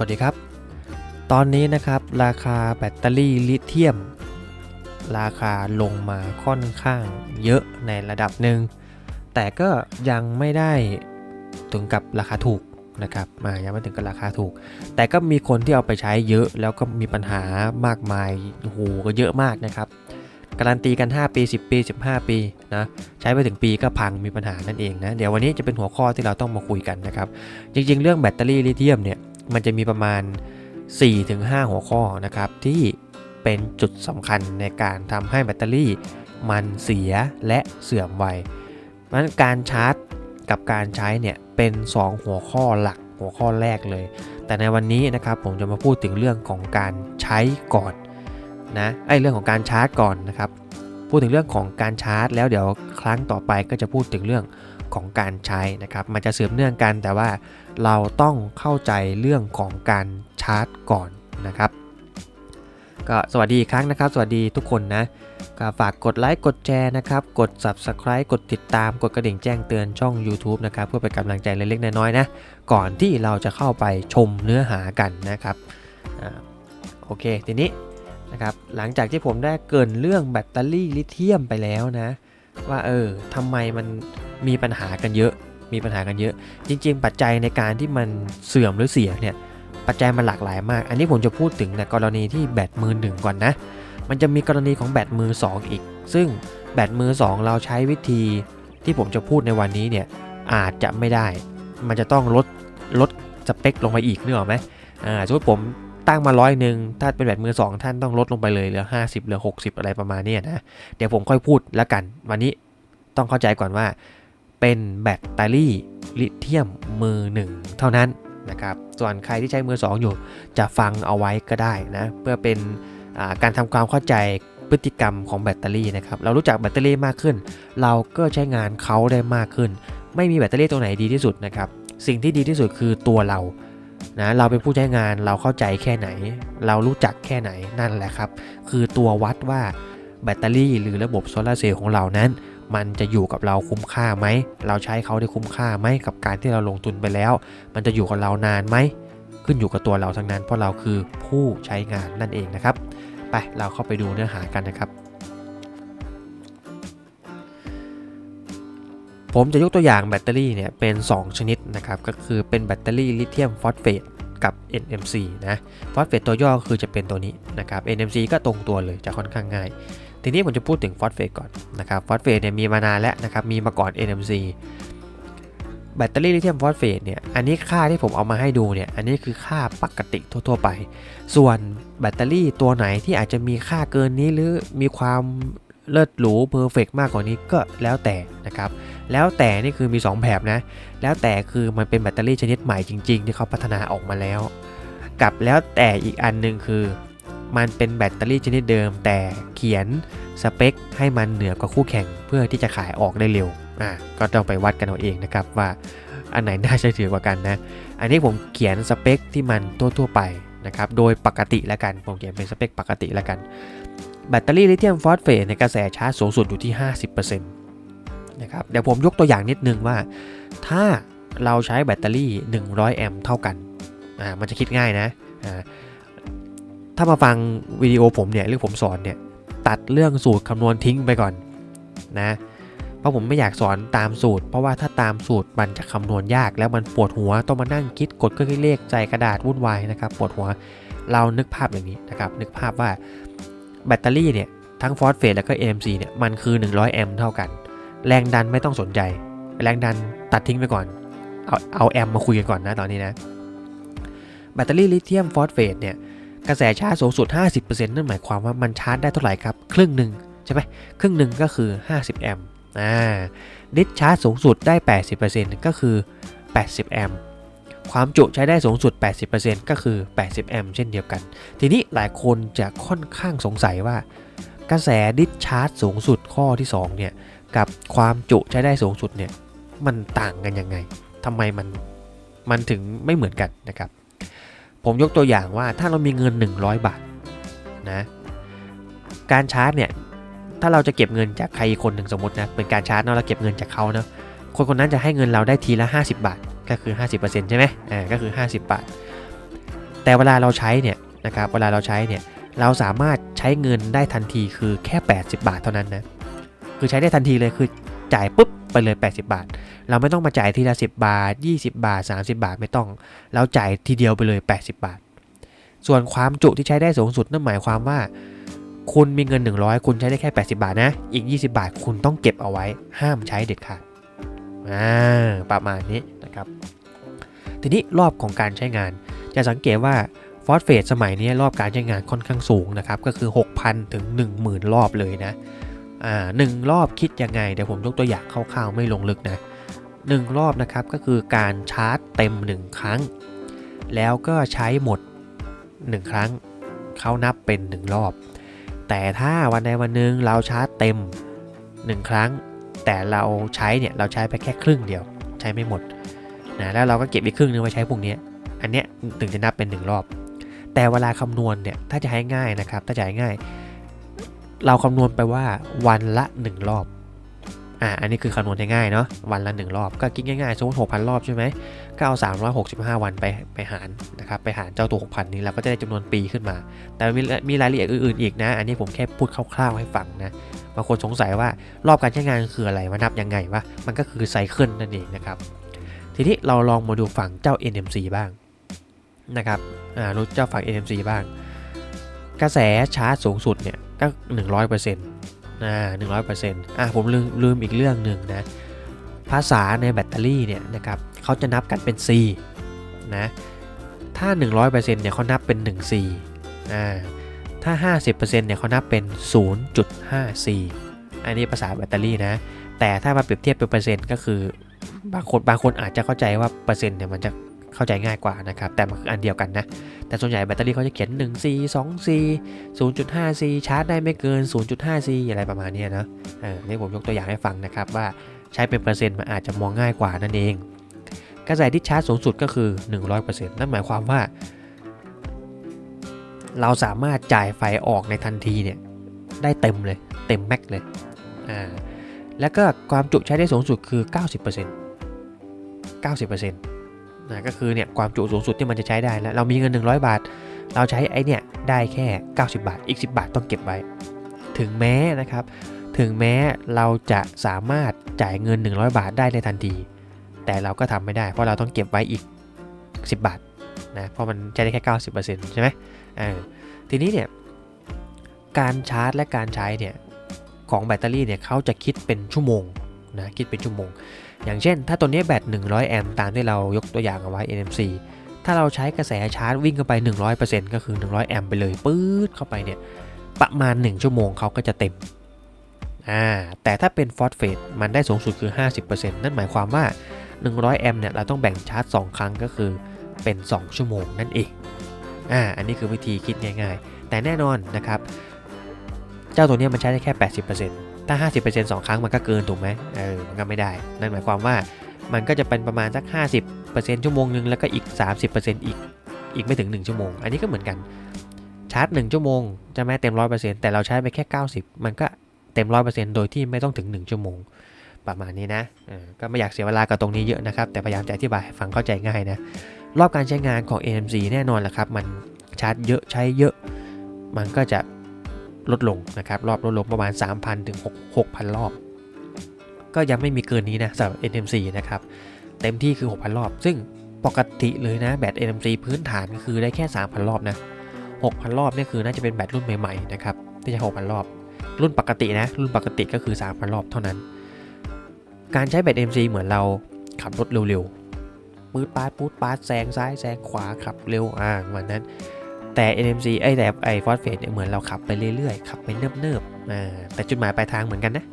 วัสดีครับ ตอนนี้นะครับราคาแบตเตอรี่ลิเธียม ราคาลงมาค่อนข้างเยอะในระดับหนึ่ง แต่ก็ยังไม่ได้ถึงกับราคาถูกนะครับมายังไม่ถึงกับราคาถูก แต่ก็มีคนที่เอาไปใช้เยอะแล้วก็มีปัญหามากมายโอ้โหก็เยอะมากนะครับการันตีกัน 5 ปี 10 ปี 15 ปีนะใช้ไปถึงปีก็พังมีปัญหานั่นเองนะเดี๋ยววันนี้จะเป็นหัวข้อที่เราต้องมาคุยกันนะครับ จริงๆ เรื่องแบตเตอรี่ลิเธียมเนี่ย มันจะมีประมาณ 4-5 หัวข้อนะครับที่เป็นจุดสำคัญในการทำให้แบตเตอรี่มันเสียและเสื่อมไวนั้นการชาร์จกับการใช้เนี่ยเป็น 2 หัวข้อหลักหัวข้อแรกเลย แต่ในวันนี้นะครับผมจะมาพูดถึงเรื่องของการใช้ก่อนนะไอเรื่องของการชาร์จก่อนนะครับ พูดถึงเรื่องของการชาร์จ แล้วเดี๋ยวครั้งต่อไปก็จะพูดถึงเรื่อง ของการใช้นะครับ มันจะเสื่อมเนื่องกันแต่ว่าเราต้องเข้าใจเรื่องของการชาร์จก่อนนะครับก็สวัสดีอีกครั้งนะครับ สวัสดีทุกคนนะก็ฝากกดไลค์กดแชร์นะครับ กด Subscribe กดติดตามกดกระดิ่งแจ้งเตือนช่อง YouTube นะครับ เพื่อเป็นกำลังใจเล็กๆน้อยๆนะ ก่อนที่เราจะเข้าไปชมเนื้อหากันนะครับอโอเค ทีนี้นะครับหลังจากที่ผมได้เกินเรื่องแบตเตอรี่ลิเธียมไปแล้วนะ ว่าเออทำไมมัน มีปัญหากันเยอะ มีปัญหากันเยอะ จริง ๆ ปัจจัยในการที่มันเสื่อมหรือเสียเนี่ยปัจจัยมันหลากหลายมาก อันนี้ผมจะพูดถึงในกรณีที่แบตมือหนึ่งก่อนนะ มันจะมีกรณีของแบตมือ 2 อีก ซึ่งแบตมือ 2 เราใช้วิธีที่ผมจะพูดในวันนี้เนี่ยอาจจะไม่ได้ มันจะต้องลดลดสเปคลงไปอีกนึกออกไหมอ่าสมมติผมตั้งมาร้อยหนึ่งถ้าเป็นแบตมือ 2 ท่านต้องลดลงไปเลยเหลือ 50เหลือ 60 อะไรประมาณนี้นะ เดี๋ยวผมค่อยพูดแล้วกัน วันนี้ต้องเข้าใจก่อนว่า เป็นแบตเตอรี่ลิเธียมมือหนึ่งเท่านั้นนะครับ ส่วนใครที่ใช้มือ 2 อยู่จะฟังเอาไว้ก็ได้นะ เพื่อเป็นาการทำความเข้าใจพฤติกรรมของแบตเตอรี่นะครับ เรารู้จักแบตเตอรี่มากขึ้น เราก็ใช้งานเขาได้มากขึ้น ไม่มีแบตเตอรี่ตัวไหนดีที่สุดนะครับ สิ่งที่ดีที่สุดคือตัวเรา นะ เราเป็นผู้ใช้งานเราเข้าใจแค่ไหน เรารู้จักแค่ไหนนั่นแหละครับ คือตัววัดว่าแบตเตอรี่หรือระบบโซลาร์เซลล์ของเรานั้น มันจะอยู่กับเราคุ้มค่าไหม เราใช้เขาได้คุ้มค่าไหมกับการที่เราลงทุนไปแล้ว มันจะอยู่กับเรานานไหม ขึ้นอยู่กับตัวเราทั้งนั้น เพราะเราคือผู้ใช้งานนั่นเองนะครับ ไป เราเข้าไปดูเนื้อหากันนะครับผมจะยกตัวอย่างแบตเตอรี่เนี่ยเป็น 2 ชนิดนะครับก็คือเป็นแบตเตอรี่ลิเธียมฟอสเฟตกับ NMC นะฟอสเฟตตัวย่อคือจะเป็นตัวนี้นะครับ NMC ก็ตรงตัวเลยจะค่อนข้างง่าย ทีนี้ผมจะพูดถึงฟอสเฟตก่อนนะครับฟอสเฟตเนี่ยมีมานานแล้วนะครับมีมาก่อน NMC แบตเตอรี่ลิเธียมฟอสเฟตเนี่ยอันนี้ค่าที่ผมเอามาให้ดูเนี่ยอันนี้คือค่าปกติทั่ว ๆ ไป ส่วนแบตเตอรี่ตัวไหนที่อาจจะมีค่าเกินนี้หรือมีความเลิศหรูเพอร์เฟกมากกว่านี้ก็แล้วแต่นะครับ แล้วแต่นี่คือมี 2 แบบนะ แล้วแต่คือมันเป็นแบตเตอรี่ชนิดใหม่จริง ๆ ที่เขาพัฒนาออกมาแล้ว กับแล้วแต่อีกอันหนึงคือ มันเป็นแบตเตอรี่ชนิดเดิม แต่เขียนสเปคให้มันเหนือกว่าคู่แข่งเพื่อที่จะขายออกได้เร็วอะก็ต้องไปวัดกันเอาเองนะครับว่าอันไหนน่าเชื่อถือกว่ากันนะ อันนี้ผมเขียนสเปคที่มันทั่วๆไปนะครับโดยปกติแล้วกันผมเขียนเป็นสเปคปกติแล้วกันแบตเตอรี่ลิเธียมฟอสเฟตในกระแสชาร์จสูงสุดอยู่ที่ 50%นะครับเดี๋ยวผมยกตัวอย่างนิดนึงว่า ถ้าเราใช้แบตเตอรี่ 100 แอมป์เท่ากันอ่ามันจะคิดง่ายนะอ่า ถ้ามาฟังวิดีโอผมเนี่ยหรือผมสอนเนี่ยตัดเรื่องสูตรคำนวณทิ้งไปก่อนนะเพราะผมไม่อยากสอนตามสูตร เพราะว่าถ้าตามสูตรมันจะคำนวณยากแล้วมันปวดหัวต้องมานั่งคิดกดเครื่องคิดเลขใจกระดาษวุ่นวายนะครับปวดหัวเรานึกภาพอย่างนี้นะครับนึกภาพว่าแบตเตอรี่เนี่ยทั้งฟอสเฟตแล้วก็ NMC เนี่ยมันคือ 100 แอมป์เท่ากัน แรงดันไม่ต้องสนใจ แรงดันตัดทิ้งไปก่อน เอาเอาแอมป์มาคุยกันก่อนนะตอนนี้นะ แบตเตอรี่ลิเธียมฟอสเฟตเนี่ย กระแสชาร์จสูงสุด 50%นั่นหมายความว่ามันชาร์จได้เท่าไหร่ครับ ครึ่งหนึ่งใช่ไหมครึ่งหนึ่งก็คือ 50 แอมป์อ่าดิสชาร์จสูงสุดได้ 80%ก็คือ 80 แอมป์ความจุใช้ได้สูงสุด 80%ก็คือ 80 แอมป์เช่นเดียวกัน ทีนี้หลายคนจะค่อนข้างสงสัยว่า กระแสดิสชาร์จสูงสุดข้อที่2เนี่ยกับความจุใช้ได้สูงสุดเนี่ยมันต่างกันยังไงทำไมมันมันถึงไม่เหมือนกันนะครับ ผมยกตัวอย่างว่าถ้าเรามีเงิน 100 บาทนะการชาร์จเนี่ยถ้าเราจะเก็บเงินจากใครคนหนึ่งสมมตินะเป็นการชาร์จเนาะเราเก็บเงินจากเขาเนาะคนคนนั้นจะให้เงินเราได้ทีละ 50 บาท ก็คือ 50%ใช่ไหมอ่าก็คือ 50 บาท แต่เวลาเราใช้เนี่ยนะครับเวลาเราใช้เนี่ยเราสามารถใช้เงินได้ทันทีคือแค่ 80 บาทเท่านั้นนะคือใช้ได้ทันทีเลยคือจ่ายปุ๊บไปเลย 80 บาท เราไม่ต้องมาจ่ายทีละ 10 บาท 20 บาท 30 บาทไม่ต้อง เราจ่ายทีเดียวไปเลย 80 บาท ส่วนความจุที่ใช้ได้สูงสุดนั่นหมายความว่า คุณมีเงิน 100 คุณใช้ได้แค่ 80 บาทนะ อีก 20 บาทคุณต้องเก็บเอาไว้ ห้ามใช้เด็ดขาดอ่าประมาณนี้นะครับ ทีนี้รอบของการใช้งาน จะสังเกตว่าฟอสเฟตสมัยนี้รอบการใช้งานค่อนข้างสูงนะครับ ก็คือ 6,000 ถึง 10,000 รอบเลยนะ อ่าหนึ่งรอบคิดยังไง เดี๋ยวผมยกตัวอย่างคร่าวๆไม่ลงลึกนะ หนึ่งรอบนะครับก็คือการชาร์จเต็ม 1 ครั้ง แล้วก็ใช้หมด 1 ครั้งเขานับเป็น 1 รอบ แต่ถ้าวันใดวันหนึ่งเราชาร์จเต็ม 1 ครั้ง แต่เราใช้เนี่ยเราใช้ไปแค่ครึ่งเดียว ใช้ไม่หมดนะแล้วเราก็เก็บอีกครึ่งนึงไว้ใช้พวกนี้อันเนี้ยถึงจะนับเป็น 1 รอบ แต่เวลาคำนวณเนี่ยถ้าจะให้ง่ายนะครับถ้าจะให้ง่าย เราคำนวณไปว่าวันละ 1 รอบ อ่าอันนี้คือคำนวณง่ายๆเนาะวันละ 1 รอบก็คิดง่ายๆสมมติ6,000 รอบใช่ไหมก็เอา365 วันไปไปหารนะครับไปหารเจ้าตัว 6,000 นี้เราก็จะได้จำนวนปีขึ้นมา แต่มีมีรายละเอียดอื่นๆอีกนะ อันนี้ผมแค่พูดคร่าวๆให้ฟังนะบางคนสงสัยว่ารอบการใช้งานคืออะไรมานับยังไงวะมันก็คือไซเคิลนั่นเองนะครับทีนี้เราลองมาดูฝั่งเจ้า NMC บ้างนะครับอ่ารู้เจ้าฝั่ง NMC บ้าง กระแสชาร์จสูงสุดเนี่ยก็ 100% อ่า100%อะผมลืมลืมอีกเรื่องหนึ่งนะภาษาในแบตเตอรี่เนี่ยนะครับเขาจะนับกันเป็น C นะถ้า 100%เนี่ยเขานับเป็น 1 C อ่าถ้า 50%เนี่ยเขานับเป็น 0.5 C อันนี้ภาษาแบตเตอรี่นะ แต่ถ้ามาเปรียบเทียบเป็นเปอร์เซ็นต์ก็คือบางคนบางคนอาจจะเข้าใจว่าเปอร์เซ็นต์เนี่ยมันจะ เข้าใจง่ายกว่านะครับ แต่มันคืออันเดียวกันนะ แต่ส่วนใหญ่แบตเตอรี่เขาจะเขียน 1C 2C 0.5C ชาร์จได้ไม่เกิน 0.5C อะไรประมาณนี้นะเออนี่ผมยกตัวอย่างให้ฟังนะครับว่าใช้เป็นเปอร์เซ็นต์มันอาจจะมองง่ายกว่านั่นเอง กระแสที่ชาร์จสูงสุดก็คือ 100%นั่นหมายความว่า เราสามารถจ่ายไฟออกในทันทีเนี่ยได้เต็มเลย เต็มแม็กเลยอ่าแล้วก็ความจุใช้ได้สูงสุดคือ 90% 90% นะก็คือเนี่ยความจุสูงสุดที่มันจะใช้ได้แล้วเรามีเงิน 100 บาท เราใช้ไอเนี่ยได้แค่ 90 บาท อีก 10 บาทต้องเก็บไว้ ถึงแม้นะครับ ถึงแม้เราจะสามารถจ่ายเงิน 100 บาทได้ในทันที แต่เราก็ทำไม่ได้ เพราะเราต้องเก็บไว้อีก 10 บาทนะเพราะมันใช้ได้แค่ 90%ใช่ไหมเออทีนี้เนี่ยการชาร์จและการใช้เนี่ยของแบตเตอรี่เนี่ยเขาจะคิดเป็นชั่วโมงนะคิดเป็นชั่วโมง อย่างเช่น ถ้าตัวนี้แบต100 แอมป์ตามที่เรายกตัวอย่างเอาไว้ NMC ถ้าเราใช้กระแสชาร์จวิ่งเข้าไป 100%ก็คือ 100 แอมป์ไปเลยปื๊ดเข้าไปเนี่ยประมาณ 1 ชั่วโมงเขาก็จะเต็มอ่าแต่ถ้าเป็นฟอสเฟตมันได้สูงสุดคือ 50%นั่นหมายความว่า 100 แอมป์เนี่ยเราต้องแบ่งชาร์จ 2 ครั้งก็คือเป็น 2 ชั่วโมงนั่นเองอ่าอันนี้คือวิธีคิดง่าย ๆ แต่แน่นอนนะครับ เจ้าตัวนี้มันใช้ได้แค่ 80% ถ้า 50% 2ครั้งมันก็เกินถูกไหมเออมันก็ไม่ได้ นั่นหมายความว่ามันก็จะเป็นประมาณสัก 50%ชั่วโมงนึงแล้วก็อีก 30%อีกอีกไม่ถึง 1 ชั่วโมง อันนี้ก็เหมือนกันชาร์จ 1 ชั่วโมงจะแม้เต็ม 100%แต่เราใช้ไปแค่ 90 มันก็เต็ม 100%โดยที่ไม่ต้องถึง 1 ชั่วโมง ประมาณนี้นะก็ไม่อยากเสียเวลากับตรงนี้เยอะนะครับ แต่พยายามจะอธิบายให้ฟังเข้าใจง่ายนะ รอบการใช้งานของ AMC แน่นอนแหละครับ มันชาร์จเยอะใช้เยอะ มันก็จะ ลดลงนะครับรอบลดลงประมาณ 3,000ถึง6,000 รอบ ก็ยังไม่มีเกินนี้นะสำหรับ NMC นะครับเต็มที่คือ 6,000 รอบ ซึ่งปกติเลยนะแบต NMC พื้นฐานก็คือได้แค่ 3,000 รอบนะ 6,000 รอบนี่คือน่าจะเป็นแบตรุ่นใหม่ๆนะครับที่จะ6,000 รอบ รุ่นปกตินะรุ่นปกติก็คือ 3,000 รอบเท่านั้น การใช้แบต NMC เหมือนเราขับรถเร็วๆปื๊ดปาดปื๊ดปาดแซงซ้ายแซงขวาขับเร็วอ่าเหมือนนั้น แต่ NMC ไอ้แต่ไอ้ฟอสเฟตเนี่ยเหมือนเราขับไปเรื่อยๆขับไปเนิบๆอ่าแต่จุดหมายปลายทางเหมือนกันนะ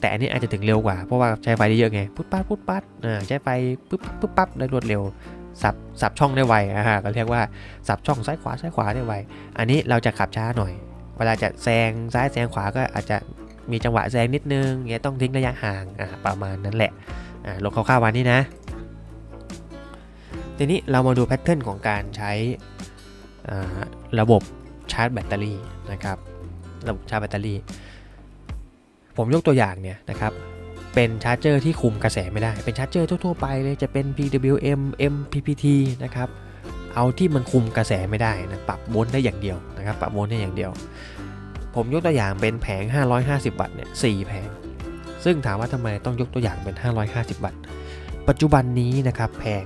แต่อันนี้อาจจะถึงเร็วกว่าเพราะว่าใช้ไฟได้เยอะไงปุ๊บปั๊บปุ๊บปั๊บอ่าใช้ไฟปุ๊บปั๊บปุ๊บปั๊บได้รวดเร็วสับสับช่องได้ไวอ่าก็เรียกว่าสับช่องซ้ายขวาซ้ายขวาได้ไว อันนี้เราจะขับช้าหน่อย เวลาจะแซงซ้ายแซงขวาก็อาจจะมีจังหวะแซงนิดนึงเงี้ยต้องทิ้งระยะห่างอ่าประมาณนั้นแหละอ่าลงคร่าวๆวันนี้นะ ทีนี้เรามาดูแพทเทิร์นของการใช้ ระบบชาร์จแบตเตอรี่นะครับระบบชาร์จแบตเตอรี่ ผมยกตัวอย่างเนี่ยนะครับเป็นชาร์จเจอร์ที่คุมกระแสไม่ได้ เป็นชาร์จเจอร์ทั่วๆไปเลยจะเป็น PWM MPPT นะครับเอาที่มันคุมกระแสไม่ได้นะปรับโวลต์ได้อย่างเดียวนะครับปรับโวลต์ได้อย่างเดียว ผมยกตัวอย่างเป็นแผง 550 วัตต์เนี่ย4แผง ซึ่งถามว่าทำไมต้องยกตัวอย่างเป็น 550 วัตต์ปัจจุบันนี้นะครับแผง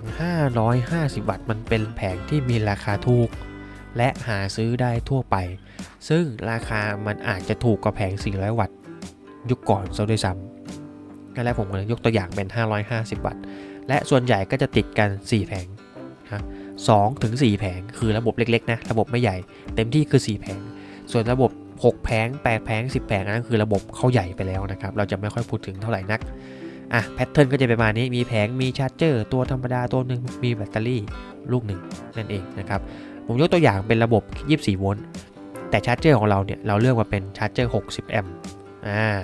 550 วัตต์มันเป็นแผงที่มีราคาถูก และหาซื้อได้ทั่วไป ซึ่งราคามันอาจจะถูกกว่าแผง 400 วัตต์ ยุคก่อนซะด้วยซ้ำนั่นแหละผมก็เลยยกตัวอย่างเป็น 550 วัตต์ และส่วนใหญ่ก็จะติดกัน 4 แผงนะ2ถึง4แผงคือระบบเล็กๆนะ ระบบไม่ใหญ่ เต็มที่คือ 4 แผง ส่วนระบบ 6 แผง 8 แผง 10 แผงนนั้นคือระบบเขาใหญ่ไปแล้วนะครับ เราจะไม่ค่อยพูดถึงเท่าไหร่นัก อะแพทเทิร์นก็จะประมาณนี้ มีแผง มีชาร์จเจอร์ ตัวธรรมดาตัวหนึ่งมีแบตเตอรี่ลูกหนึ่งนั่นเองนะครับ ผมยกตัวอย่างเป็นระบบ 24 โวลต์ แต่ชาร์จเจอร์ของเราเนี่ย เราเลือกมาเป็นชาร์จเจอร์ 60 แอมป์ อ่า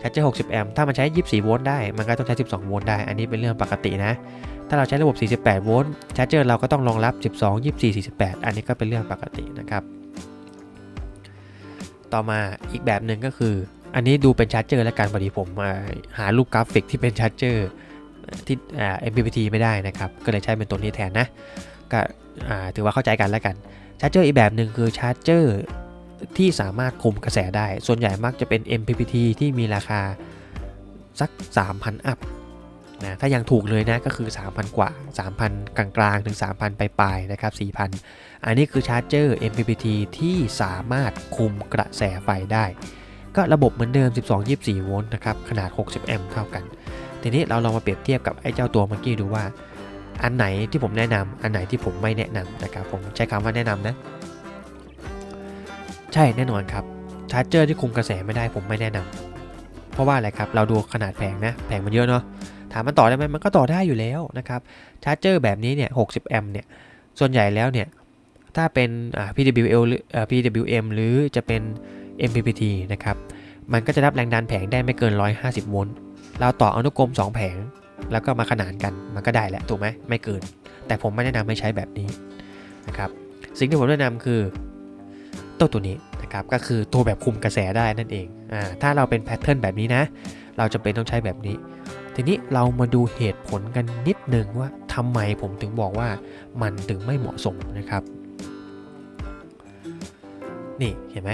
ชาร์จเจอร์ 60 แอมป์ ถ้ามันใช้ 24 โวลต์ได้ มันก็ต้องใช้ 12 โวลต์ได้ อันนี้เป็นเรื่องปกตินะ ถ้าเราใช้ระบบ 48 โวลต์ ชาร์จเจอร์เราก็ต้องรองรับ 12 24 48 อันนี้ก็เป็นเรื่องปกตินะครับ ต่อมาอีกแบบหนึ่งก็คือ อันนี้ดูเป็นชาร์จเจอร์และกันพอดีผมมาหารูปกราฟิกที่เป็นชาร์จเจอร์ที่ MPPT ไม่ได้นะครับ ก็เลยใช้เป็นตัวนี้แทนนะก็ ถือว่าเข้าใจกันแล้วกันชาร์จเจอร์อีกแบบหนึ่งคือชาร์จเจอร์ที่สามารถคุมกระแสได้ ส่วนใหญ่มักจะเป็น MPPT ที่มีราคาสัก 3,000 อัพนะถ้ายังถูกเลยนะก็คือ 3,000 กว่า 3,000 กลางๆ ถึง 3,000 ปลายๆ นะครับ 4,000 อันนี้คือชาร์จเจอร์ MPPT ที่สามารถคุมกระแสไฟได้ ก็ระบบเหมือนเดิม 12-24 โวลต์นะครับ ขนาด 60 แอมป์เท่ากัน ทีนี้เราลองมาเปรียบเทียบกับไอ้เจ้าตัวเมื่อกี้ดูว่า อันไหนที่ผมแนะนำอันไหนที่ผมไม่แนะนำนะครับ ผมใช้คำว่าแนะนำนะ ใช่แน่นอนครับชาร์จเจอร์ที่คุมกระแสไม่ได้ผมไม่แนะนำเพราะว่าอะไรครับ เราดูขนาดแผงนะ แผงมันเยอะเนาะ ถามมันต่อได้ไหมมันก็ต่อได้อยู่แล้วนะครับ ชาร์จเจอร์แบบนี้เนี่ย60 แอมป์เนี่ย ส่วนใหญ่แล้วเนี่ย ถ้าเป็น PWL หรือ PWM หรือจะเป็น MPPT นะครับ มันก็จะรับแรงดันแผงได้ไม่เกิน 150 โวลต์ เราต่ออนุกรม 2 แผง แล้วก็มาขนานกันมันก็ได้แหละถูกไหมไม่เกิน แต่ผมไม่แนะนำให้ใช้แบบนี้นะครับสิ่งที่ผมแนะนำคือตัวตัวนี้นะครับก็คือตัวแบบคุมกระแสได้นั่นเองอ่าถ้าเราเป็นแพทเทิร์นแบบนี้นะ เราจะเป็นต้องใช้แบบนี้ ทีนี้เรามาดูเหตุผลกันนิดนึงว่าทำไมผมถึงบอกว่ามันถึงไม่เหมาะสมนะครับ นี่เห็นไหม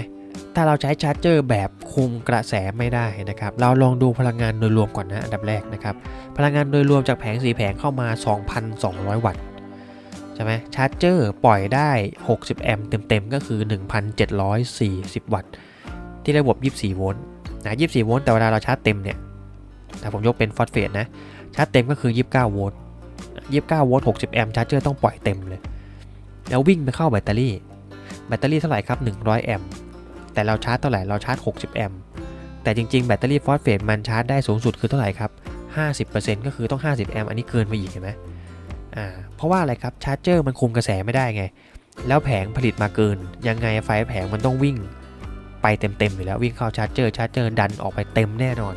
ถ้าเราใช้ชาร์จเจอร์แบบคุมกระแสไม่ได้นะครับ เราลองดูพลังงานโดยรวมก่อนนะอันดับแรกนะครับ พลังงานโดยรวมจากแผงสีแผงเข้ามา 2,200 วัตต์ใช่ไหมชาร์จเจอร์ปล่อยได้ 60 แอมป์เต็มๆ ก็คือ 1,740 วัตต์ ที่ระบบ 24 โวลต์นะ 24 โวลต์ แต่เวลาเราชาร์จเต็มเนี่ยแต่ผมยกเป็นฟอสเฟตนะ ชาร์จเต็มก็คือ 29 โวลต์ 29 โวลต์ 60 แอมป์ ชาร์จเจอร์ต้องปล่อยเต็มเลย แล้ววิ่งไปเข้าแบตเตอรี่ แบตเตอรี่เท่าไหร่ครับ 100 แอมป์ แต่เราชาร์จเท่าไหร่เราชาร์จ 60 แอมป์แต่จริงๆ แบตเตอรี่ฟอสเฟตมันชาร์จได้สูงสุดคือเท่าไหร่ครับ 50%ก็คือต้อง 50 แอมป์อันนี้เกินไปอีกเห็นไหมอ่าเพราะว่าอะไรครับชาร์จเจอร์มันคุมกระแสไม่ได้ไง แล้วแผงผลิตมาเกิน ยังไงไฟแผงมันต้องวิ่งไปเต็มๆอยู่แล้ววิ่งเข้าชาร์จเจอร์ชาร์จเจอร์ดันออกไปเต็มแน่นอน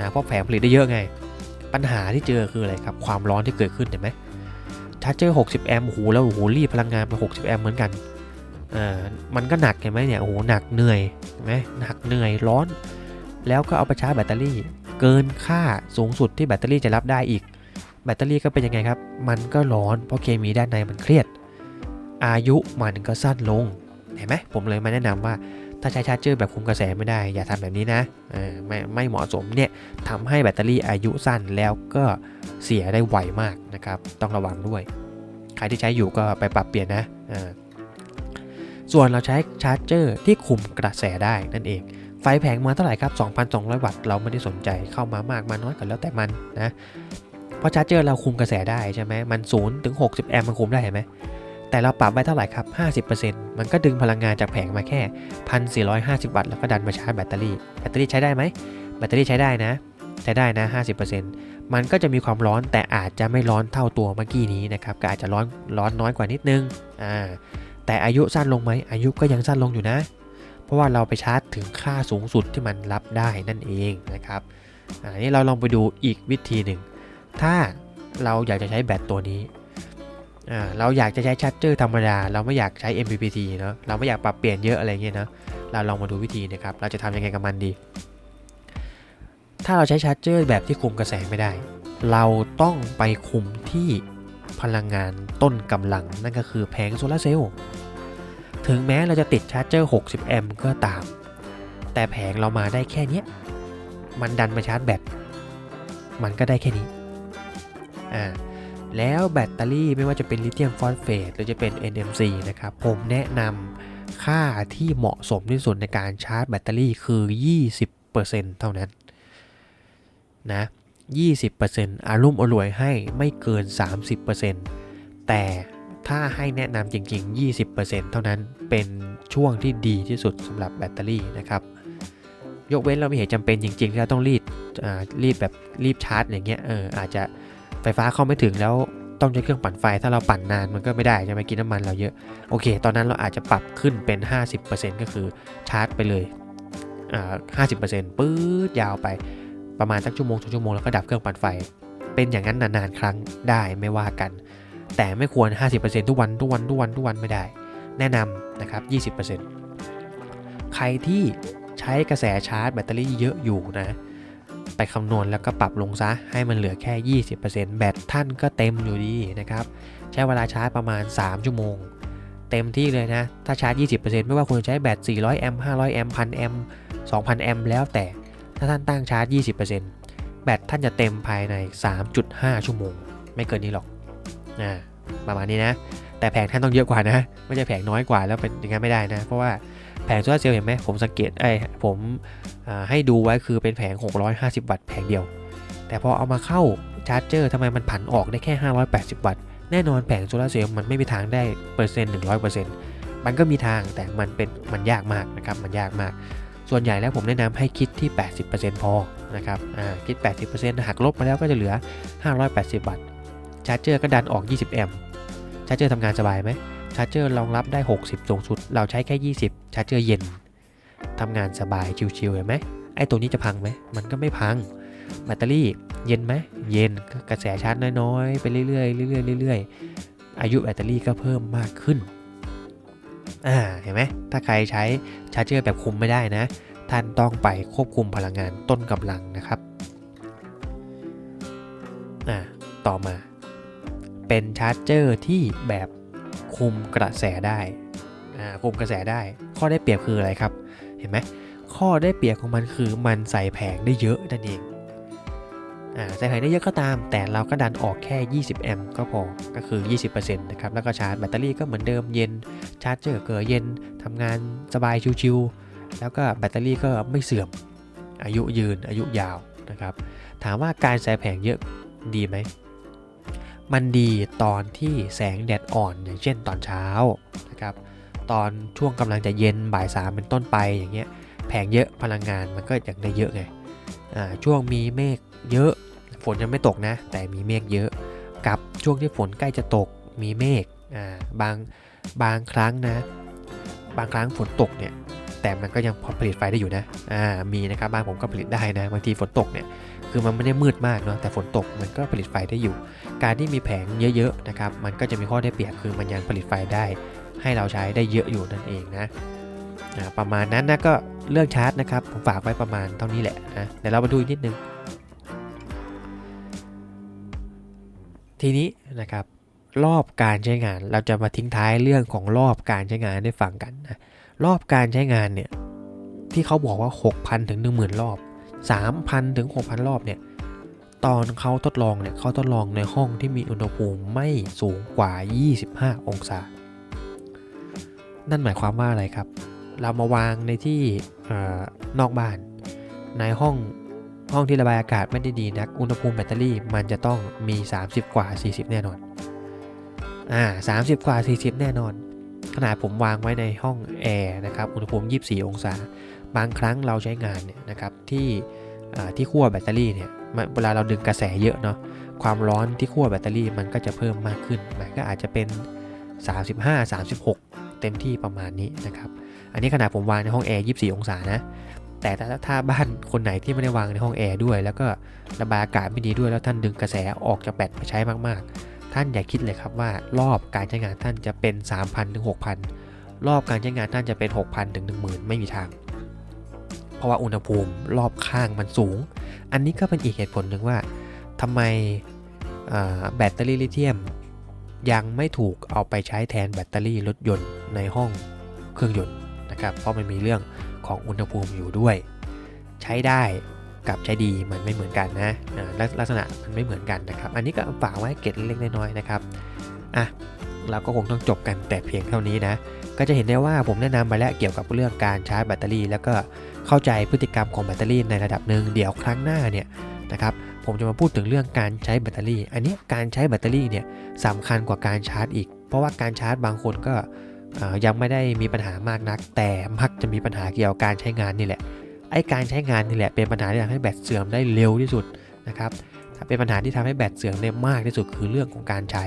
นะเพราะแผงผลิตได้เยอะไง ปัญหาที่เจอคืออะไรครับความร้อนที่เกิดขึ้นเห็นไหมชาร์จเจอร์ 60 แอมป์โอ้โหแล้วโอ้โหรีดพลังงานไป 60 แอมป์เหมือนกัน อ่ามันก็หนักเห็นไหมเนี่ยโอ้โหหนักเหนื่อยเห็นไหมหนักเหนื่อยร้อน แล้วก็เอาไปชาร์จแบตเตอรี่ เกินค่าสูงสุดที่แบตเตอรี่จะรับได้อีก แบตเตอรี่ก็เป็นยังไงครับ มันก็ร้อนเพราะเคมีด้านในมันเครียด อายุมันก็สั้นลงเห็นไหมผมเลยมาแนะนำว่าถ้าใช้ชาร์จเจอร์แบบคุมกระแสไม่ได้ อย่าทำแบบนี้นะไม่ไม่เหมาะสมเนี่ยทำให้แบตเตอรี่อายุสั้นแล้วก็เสียได้ไวมากนะครับ ต้องระวังด้วย ใครที่ใช้อยู่ก็ไปปรับเปลี่ยนนะ ส่วนเราใช้ชาร์จเจอร์ที่คุมกระแสได้นั่นเอง ไฟแผงมาเท่าไหร่ครับ 2,200 วัตต์ เราไม่ได้สนใจเข้ามามากมาน้อยก็แล้วแต่มันนะเพราะชาร์จเจอร์เราคุมกระแสได้ใช่ไหมมัน0ถึง60 แอมป์มันคุมได้เห็นไหมแต่เราปรับไว้เท่าไหร่ครับ 50%มันก็ดึงพลังงานจากแผงมาแค่ 1,450 วัตต์แล้วก็ดันมาชาร์จแบตเตอรี่ แบตเตอรี่ใช้ได้ไหม แบตเตอรี่ใช้ได้นะ ใช้ได้นะ 50%มันก็จะมีความร้อนแต่อาจจะไม่ร้อนเท่าตัวเมื่อกี้นี้นะครับ ก็อาจจะร้อนร้อนน้อยกว่านิดนึง อ่า แต่อายุสั้นลงไหมอายุก็ยังสั้นลงอยู่นะ เพราะว่าเราไปชาร์จถึงค่าสูงสุดที่มันรับได้นั่นเองนะครับอ่านี่เราลองไปดูอีกวิธีหนึ่ง ถ้าเราอยากจะใช้แบตตัวนี้ เราอยากจะใช้ชาร์จเจอร์ธรรมดา เราไม่อยากใช้ MPPT เนาะเราไม่อยากปรับเปลี่ยนเยอะอะไรเงี้ยเนาะเราลองมาดูวิธีนะครับ เราจะทำยังไงกับมันดี ถ้าเราใช้ชาร์จเจอร์แบบที่คุมกระแสไม่ได้ เราต้องไปคุมที่ พลังงานต้นกำลังนั่นก็คือแผงโซลาเซลล์ถึงแม้เราจะติดชาร์จเจอร์ 60 แอมป์ก็ตาม แต่แผงเรามาได้แค่นี้มันดันมาชาร์จแบต มันก็ได้แค่นี้ อ่า แล้วแบตเตอรี่ไม่ว่าจะเป็นลิเธียมฟอสเฟตหรือจะเป็น NMC นะครับ ผมแนะนำค่าที่เหมาะสมที่สุดในการชาร์จแบตเตอรี่คือ 20%เท่านั้น นะ 20%อารุ่มอร่วยให้ไม่เกิน 30%แต่ถ้าให้แนะนำจริง ๆ 20%เท่านั้นเป็นช่วงที่ดีที่สุดสำหรับแบตเตอรี่นะครับ ยกเว้นเรามีเหตุจำเป็นจริง ๆ ที่เราต้องรีดรีดแบบรีบชาร์จอย่างเงี้ยเอออาจจะไฟฟ้าเข้าไม่ถึงแล้วต้องใช้เครื่องปั่นไฟ ถ้าเราปั่นนานมันก็ไม่ได้ใช่ไหมกินน้ำมันเราเยอะ โอเค ตอนนั้นเราอาจจะปรับขึ้นเป็น 50%ก็คือชาร์จไปเลยอ่า50%ปื๊ดยาวไป ประมาณสักชั่วโมงสองชั่วโมงแล้วก็ดับเครื่องปั่นไฟ เป็นอย่างนั้นนานๆครั้งได้ไม่ว่ากัน แต่ไม่ควร 50%ทุกวันทุกวันทุกวันทุกวันไม่ได้ แนะนำนะครับ 20%ใครที่ใช้กระแสชาร์จแบตเตอรี่เยอะอยู่นะ ไปคำนวณแล้วก็ปรับลงซะให้มันเหลือแค่ 20%แบตท่านก็เต็มอยู่ดีนะครับ ใช้เวลาชาร์จประมาณ 3 ชั่วโมง เต็มที่เลยนะ ถ้าชาร์จ 20%ไม่ว่าคุณจะใช้แบต 400 แอมป์ 500 แอมป์ 1000 แอมป์ 2,000 แอมป์ แล้วแต่าท่านตั้งชาร์จ 20%แบตท่านจะเต็มภายใน 3.5 ชั่วโมง ไม่เกินนี้หรอกอ่าประมาณนี้นะ แต่แผงท่านต้องเยอะกว่านะ ไม่ใช่แผงน้อยกว่าแล้วเป็นอย่างนั้นไม่ได้นะ เพราะว่าแผงโซลาร์เซลล์เห็นไหมผมสังเกตไอ้ผมให้ดูไว้คือเป็นแผง 650 วัตต์แผงเดียว แต่พอเอามาเข้าชาร์จเจอร์ทำไมมันผันออกได้แค่ 580 วัตต์แน่นอนแผงโซลาร์เซลล์มันไม่มีทางได้เปอร์เซ็นต์100%มันก็มีทางแต่มันเป็นมันยากมากนะครับมันยากมาก ส่วนใหญ่แล้วผมแนะนำให้คิดที่ 80%พอนะครับคิด 80%หักลบมาแล้วก็จะเหลือ 580 วัตต์ชาร์จเจอร์ก็ดันออก 20 แอมป์ชาร์จเจอร์ทำงานสบายไหมชาร์จเจอร์รองรับได้ 60 สูงสุด เราใช้แค่ 20 ชาร์จเจอร์เย็นทำงานสบายชิวๆเห็นไหมไอ้ตัวนี้จะพังไหมมันก็ไม่พัง แบตเตอรี่เย็นไหมเย็นกระแสชาร์จน้อยๆ ไปเรื่อยๆเรื่อยๆเรื่อยๆอายุแบตเตอรี่ก็เพิ่มมากขึ้น อ่าเห็นไหมถ้าใครใช้ชาร์จเจอร์แบบคุมไม่ได้นะ ท่านต้องไปควบคุมพลังงานต้นกำลังนะครับอ่าต่อมา เป็นชาร์จเจอร์ที่แบบคุมกระแสได้อ่าคุมกระแสได้ ข้อได้เปรียบคืออะไรครับ เห็นไหมข้อได้เปรียบของมันคือมันใส่แผงได้เยอะนั่นเอง อ่าใส่แผงได้เยอะก็ตาม แต่เราก็ดันออกแค่ 20 แอมป์ก็พอ ก็คือ 20%นะครับ แล้วก็ชาร์จแบตเตอรี่ก็เหมือนเดิมเย็น ชาร์จเจอเกิดเย็น ทำงานสบายชิวๆ แล้วก็แบตเตอรี่ก็ไม่เสื่อม อายุยืน อายุยาวนะครับ ถามว่าการใส่แผงเยอะดีไหม มันดีตอนที่แสงแดดอ่อนอย่างเช่นตอนเช้านะครับ ตอนช่วงกำลังจะเย็นบ่ายสามเป็นต้นไปอย่างเงี้ย แผงเยอะพลังงานมันก็อยังได้เยอะไงอ่าช่วงมีเมฆเยอะ ฝนยังไม่ตกนะ แต่มีเมฆเยอะ กับช่วงที่ฝนใกล้จะตกมีเมฆอ่าบางบางครั้งนะ บางครั้งฝนตกเนี่ยแต่มันก็ยังพอผลิตไฟได้อยู่นะอ่ามีนะครับบ้านผมก็ผลิตได้นะบางทีฝนตกเนี่ยคือมันไม่ได้มืดมากเนาะแต่ฝนตกมันก็ผลิตไฟได้อยู่ การที่มีแผงเยอะๆนะครับมันก็จะมีข้อได้เปรียบคือมันยังผลิตไฟได้ ให้เราใช้ได้เยอะอยู่นั่นเองนะประมาณนั้นนะก็เรื่องชาร์จนะครับผมฝากไว้ประมาณเท่านี้แหละนะเดี๋ยวเรามาดูอีกนิดนึง ทีนี้นะครับรอบการใช้งานเราจะมาทิ้งท้ายเรื่องของรอบการใช้งานได้ฟังกันนะรอบการใช้งานเนี่ยที่เขาบอกว่า 6,000 ถึง 10,000 รอบ 3,000 ถึง 6,000 รอบเนี่ยตอนเขาทดลองเนี่ยเขาทดลองในห้องที่มีอุณหภูมิไม่สูงกว่า 25 องศา นั่นหมายความว่าอะไรครับ เรามาวางในที่ออนอกบ้านในห้อง ห้องที่ระบายอากาศไม่ได้ดีนัก อุณหภูมิแบตเตอรี่มันจะต้องมี 30 กว่า 40 แน่นอน อ่า30 กว่า 40 แน่นอน ขนาดผมวางไว้ในห้องแอร์นะครับ อุณหภูมิ 24 องศา บางครั้งเราใช้งานเนี่ยนะครับที่อ่าที่ขั้วแบตเตอรี่เนี่ยเวลาเราดึงกระแสเยอะเนาะ ความร้อนที่ขั้วแบตเตอรี่มันก็จะเพิ่มมากขึ้น มันก็อาจจะเป็น 35 36 เต็มที่ประมาณนี้นะครับ อันนี้ขนาดผมวางในห้องแอร์ 24 องศานะ แต่ถ้าถ้าบ้านคนไหนที่ไม่ได้วางในห้องแอร์ด้วย แล้วก็ระบายอากาศไม่ดีด้วยแล้วท่านดึงกระแสออกจากแบตไปใช้มากๆ ท่านอย่าคิดเลยครับว่ารอบการใช้งานท่านจะเป็น 3,000ถึง6,000 รอบการใช้งานท่านจะเป็น 6,000ถึง10,000 ไม่มีทาง เพราะว่าอุณหภูมิรอบข้างมันสูง อันนี้ก็เป็นอีกเหตุผลหนึ่งว่าทำไมแบตเตอรี่ลิเธียม ยังไม่ถูกเอาไปใช้แทนแบตเตอรี่รถยนต์ในห้องเครื่องยนต์นะครับเพราะมันมีเรื่อง ของอุณหภูมิอยู่ด้วย ใช้ได้กับใช้ดีมันไม่เหมือนกันนะลักษณะมันไม่เหมือนกันนะครับ อันนี้ก็ฝากไว้เก็ตเล็กน้อยๆนะครับอะเราก็คงต้องจบกันแต่เพียงเท่านี้นะ ก็จะเห็นได้ว่าผมแนะนำไปแล้วเกี่ยวกับเรื่องการชาร์จแบตเตอรี่ แล้วก็เข้าใจพฤติกรรมของแบตเตอรี่ในระดับหนึ่งเดี๋ยวครั้งหน้าเนี่ยนะครับผมจะมาพูดถึงเรื่องการใช้แบตเตอรี่ อันนี้การใช้แบตเตอรี่เนี่ยสำคัญกว่าการชาร์จอีก เพราะว่าการชาร์จบางคนก็ ยังไม่ได้มีปัญหามากนัก แต่มักจะมีปัญหาเกี่ยวกับการใช้งานนี่แหละไอ้การใช้งานนี่แหละเป็นปัญหาที่ทำให้แบตเสื่อมได้เร็วที่สุดนะครับเป็นปัญหาที่ทำให้แบตเสื่อมได้มากที่สุดคือเรื่องของการใช้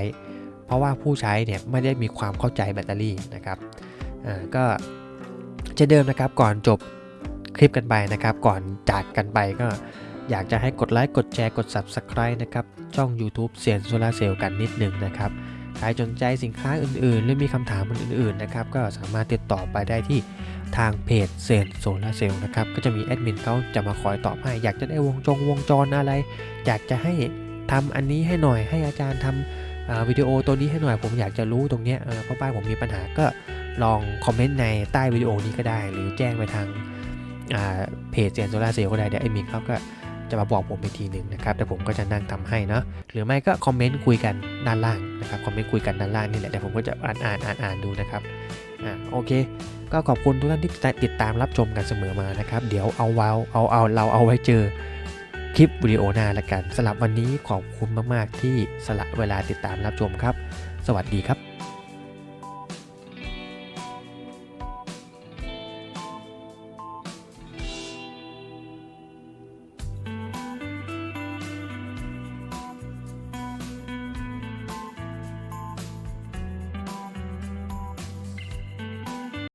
เพราะว่าผู้ใช้เนี่ยไม่ได้มีความเข้าใจแบตเตอรี่นะครับก็เช่นเดิมนะครับก่อนจบคลิปกันไปนะครับ ก่อนจากกันไปก็อยากจะให้กดไลค์กดแชร์กด Subscribe นะครับช่อง YouTube เสียนโซลาเซลล์กันนิดหนึ่งนะครับ ใครสนใจสินค้าอื่นๆ หรือมีคำถามอื่นๆนะครับก็สามารถติดต่อไปได้ที่ทางเพจเซนโซลาเซลนะครับก็จะมีแอดมินเขาจะมาคอยตอบให้ อยากจะได้วงจงวงจรอะไร อยากจะให้ทำอันนี้ให้หน่อยให้อาจารย์ทำวิดีโอตัวนี้ให้หน่อยผมอยากจะรู้ตรงเนี้ยเพราะบ้านผมมีปัญหาก็ลองคอมเมนต์ในใต้วิดีโอนี้ก็ได้ หรือแจ้งไปทางเพจเซียนโซลาเซลก็ได้เดี๋ยวไอ้มิกเขาก็ จะมาบอกผมอีกทีหนึ่งนะครับแต่ผมก็จะนั่งทำให้เนาะหรือไม่ก็คอมเมนต์คุยกันด้านล่างนะครับคอมเมนต์คุยกันด้านล่างนี่แหละเดี๋ยวผมก็จะอ่านอ่านอ่านอ่านดูนะครับอ่าโอเค ก็ขอบคุณทุกท่านที่ติดตามรับชมกันเสมอมานะครับ เดี๋ยวเอาวาวเอาเอาเราเอาไว้เจอคลิปวิดีโอหน้าละกันสำหรับวันนี้ขอบคุณมาก ๆ ที่สละเวลาติดตามรับชมครับ สวัสดีครับ